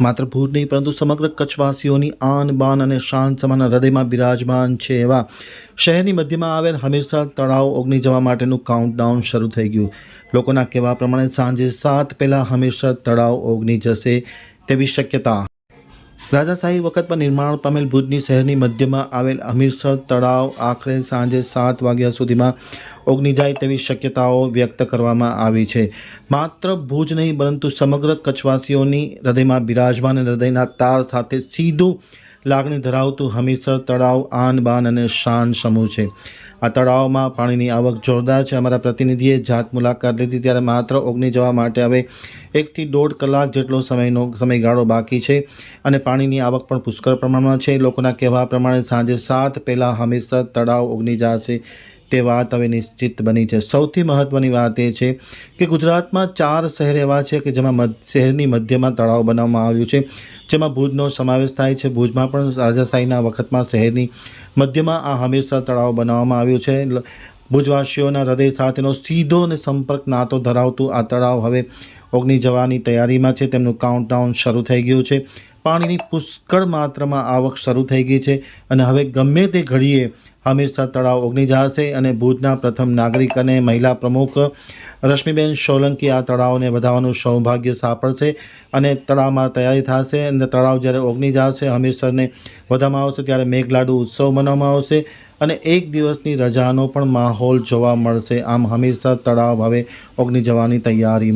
માત્ર ભુજ નહીં, પરંતુ સમગ્ર કચ્છવાસીઓની આન, બાન અને શાન સમાન હૃદયમાં બિરાજમાન છે એવા શહેરની મધ્યમાં આવેલ હમીરસર તળાવ ઓગની જવા માટેનું કાઉન્ટડાઉન શરૂ થઈ ગયું. લોકોના કહેવા પ્રમાણે સાંજે સાત પહેલાં હમીરસર તળાવ ઓગની જશે તેવી શક્યતા રાજાશાહી વખત પર નિર્માણ પામેલ ભુજની શહેરની મધ્યમાં આવેલ અમીરસર તળાવ આખરે સાંજે સાત વાગ્યા સુધીમાં ઓગની જાય તેવી શક્યતાઓ વ્યક્ત કરવામાં આવી છે. માત્ર ભુજ નહીં, પરંતુ સમગ્ર કચ્છવાસીઓની હૃદયમાં બિરાજમાન હૃદયના તાર સાથે સીધું લાગણી ધરાવતું હમીરસર તળાવ આન બાન અને શાન સમૂહ છે. આ તળાવમાં પાણીની આવક જોરદાર છે. અમારા પ્રતિનિધિએ જાત મુલાકાત લીધી. ત્યારે માત્ર ઓગની જવા માટે હવે એકથી દોઢ કલાક જેટલો સમયનો સમયગાળો બાકી છે અને પાણીની આવક પણ પુષ્કળ પ્રમાણમાં છે. લોકોના કહેવા પ્રમાણે સાંજે સાત પહેલાં હમીરસર તળાવ ઓગની જશે. તે વાત હવે નિશ્ચિત બની છે. સૌથી મહત્ત્વની વાત એ છે કે ગુજરાતમાં ચાર શહેર એવા છે કે જેમાં શહેરની મધ્યમાં તળાવ બનાવવામાં આવ્યું છે. જેમાં ભુજનો સમાવેશ થાય છે. ભુજમાં પણ રાજાશાહીના વખતમાં શહેરની મધ્યમાં આ હમીરસર તળાવ બનાવવામાં આવ્યું છે. ભુજવાસીઓના હૃદય સાથેનો સીધો અને સંપર્ક નાતો ધરાવતું આ તળાવ હવે ઓગની જવાની તૈયારીમાં છે. તેમનું કાઉન્ટડાઉન શરૂ થઈ ગયું છે. પાણીની પુષ્કળ માત્રામાં આવક શરૂ થઈ ગઈ છે અને હવે ગમે તે ઘડીએ હમીરસર તળાવ ઓગની જશે અને ભુજના પ્રથમ નાગરિક અને મહિલા પ્રમુખ રશ્મિબેન સોલંકી આ તળાવને વધાવવાનું સૌભાગ્ય સાંપડશે અને તળાવમાં તૈયારી થશે અને તળાવ જ્યારે ઓગની જશે, હમીરસરને વધારવામાં આવશે ત્યારે મેઘલાડુ ઉત્સવ મનાવવામાં આવશે. અને એક દિવસની રજાનો પણ માહોલ જોવા મળશે. આમ હમીરસર તળાવ હવે ઓગની જવાની તૈયારી